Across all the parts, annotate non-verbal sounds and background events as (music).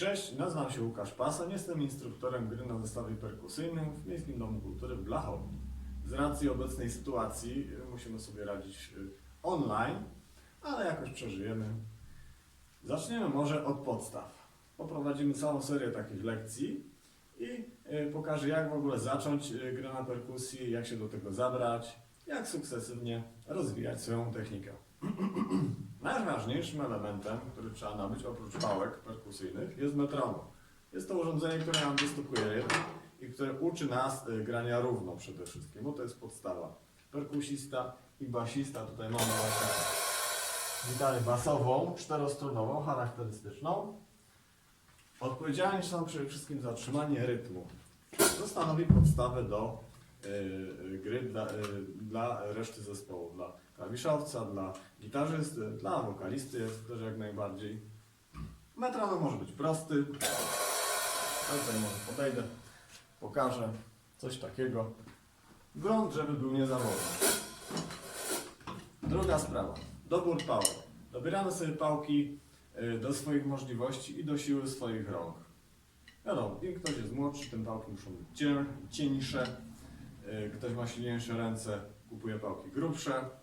Cześć, nazywam się Łukasz Pasoń, jestem instruktorem gry na zestawie perkusyjnym w Miejskim Domu Kultury w Blachowie. Z racji obecnej sytuacji y, musimy sobie radzić y, online, ale jakoś przeżyjemy. Zaczniemy może od podstaw. Poprowadzimy całą serię takich lekcji i y, pokażę jak w ogóle zacząć grę na perkusji, jak się do tego zabrać, jak sukcesywnie rozwijać swoją technikę. (clears throat) Najważniejszym elementem, który trzeba nabyć oprócz pałek perkusyjnych jest metronom. Jest to urządzenie, które nam występuje rytm i które uczy nas y, grania równo przede wszystkim, bo to jest podstawa. Perkusista i basista, tutaj mamy właśnie gitarę basową, czterostronową, charakterystyczną. Odpowiedzialni są przede wszystkim za trzymanie rytmu. To stanowi podstawę do y, y, gry dla, dla reszty zespołu, dla klawiszowca, dla gitarzysty, dla wokalisty jest też jak najbardziej. Metronom może być prosty. Ja Tutaj może podejdę, pokażę coś takiego. Grunt, żeby był niezawodny. Druga sprawa. Dobór pałek. Dobieramy sobie pałki y, do swoich możliwości i do siły swoich rąk. Wiadomo, im ktoś jest młodszy, tym pałki muszą być cień, cieńsze. Y, Ktoś ma silniejsze ręce, kupuje pałki grubsze.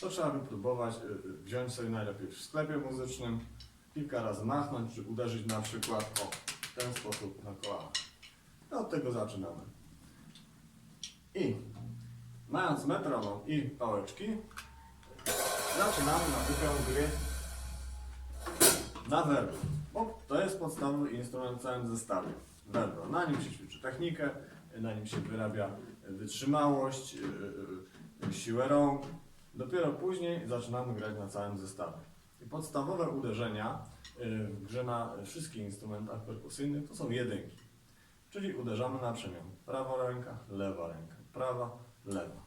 To trzeba wypróbować, y, y, wziąć sobie najlepiej w sklepie muzycznym, kilka razy machnąć, czy uderzyć na przykład o, w ten sposób na kolana. No, od tego zaczynamy. I mając metronom i pałeczki, zaczynamy naukę gry na werbie, bo to jest podstawowy instrument w całym zestawie. Werbro. Na nim się ćwiczy technikę, na nim się wyrabia wytrzymałość, yy, siłę rąk. Dopiero później zaczynamy grać na całym zestawie. I podstawowe uderzenia yy, w grze na wszystkich instrumentach perkusyjnych to są jedynki. Czyli uderzamy na przemian. Prawa ręka, lewa ręka, prawa, lewa.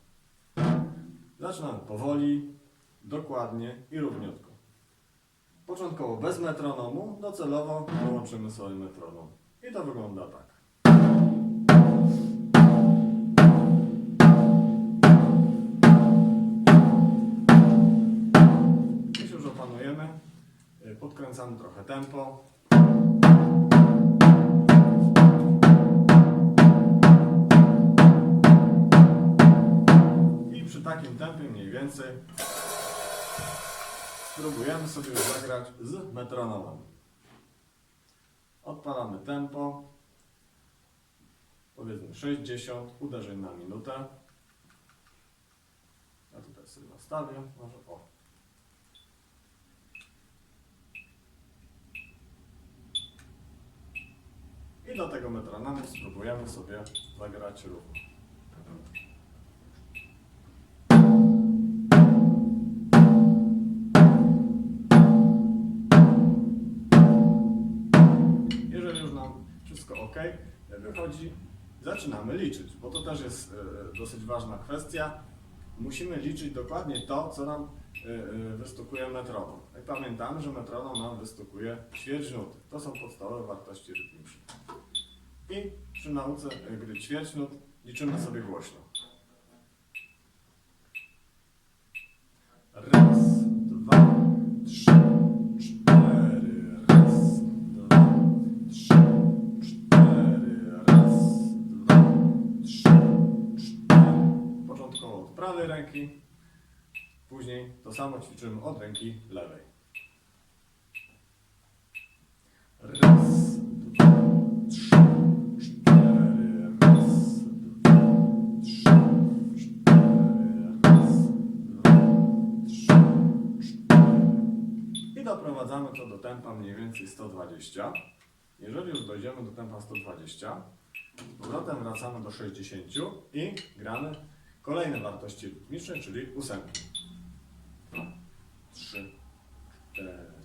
Zaczynamy powoli, dokładnie i równiutko. Początkowo bez metronomu, docelowo dołączymy sobie metronom. I to wygląda tak. Podkręcamy trochę tempo. I przy takim tempie mniej więcej spróbujemy sobie zagrać z metronomem. Odpalamy tempo. Powiedzmy 60 uderzeń na minutę. Ja tutaj sobie nastawię. Może o. I metronomu spróbujemy sobie zagrać równo. Jeżeli już nam wszystko ok, wychodzi, zaczynamy liczyć, bo to też jest e, dosyć ważna kwestia. Musimy liczyć dokładnie to, co nam e, e, wystukuje metronom. Jak pamiętamy, że metronom nam wystukuje ćwierć nuty. To są podstawowe wartości rytmiczne. I przy nauce e, gry ćwierć nut liczymy sobie głośno. Raz, dwa, trzy, cztery. Raz, dwa, trzy, cztery. Raz, dwa, trzy, cztery. Początkowo od prawej ręki, później to samo ćwiczymy od ręki lewej. sprowadzamy to do tempa mniej więcej 120. Jeżeli już dojdziemy do tempa 120, powrotem wracamy do 60 i gramy kolejne wartości rytmiczne, czyli ósemki. 3, 4,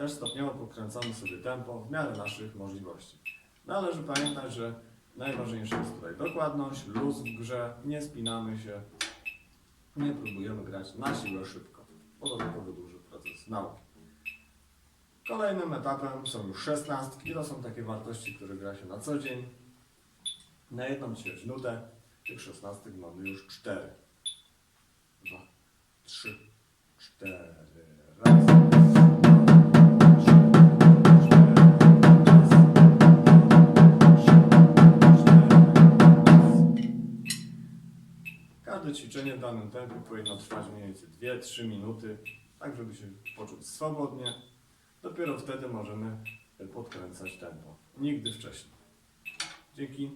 też stopniowo podkręcamy sobie tempo w miarę naszych możliwości. Należy pamiętać, że najważniejsza jest tutaj dokładność, luz w grze, nie spinamy się, nie próbujemy grać na siłę szybko. bo to tylko wydłuży proces nauki. Kolejnym etapem są już szesnastki. To są takie wartości, które gra się na co dzień. Na jedną ćwierć nutę tych szesnastek mamy już cztery. Dwa, trzy, cztery. Raz. Każde ćwiczenie w danym tempie powinno trwać mniej więcej 2-3 minuty, tak żeby się poczuć swobodnie. Dopiero wtedy możemy podkręcać tempo. Nigdy wcześniej. Dzięki.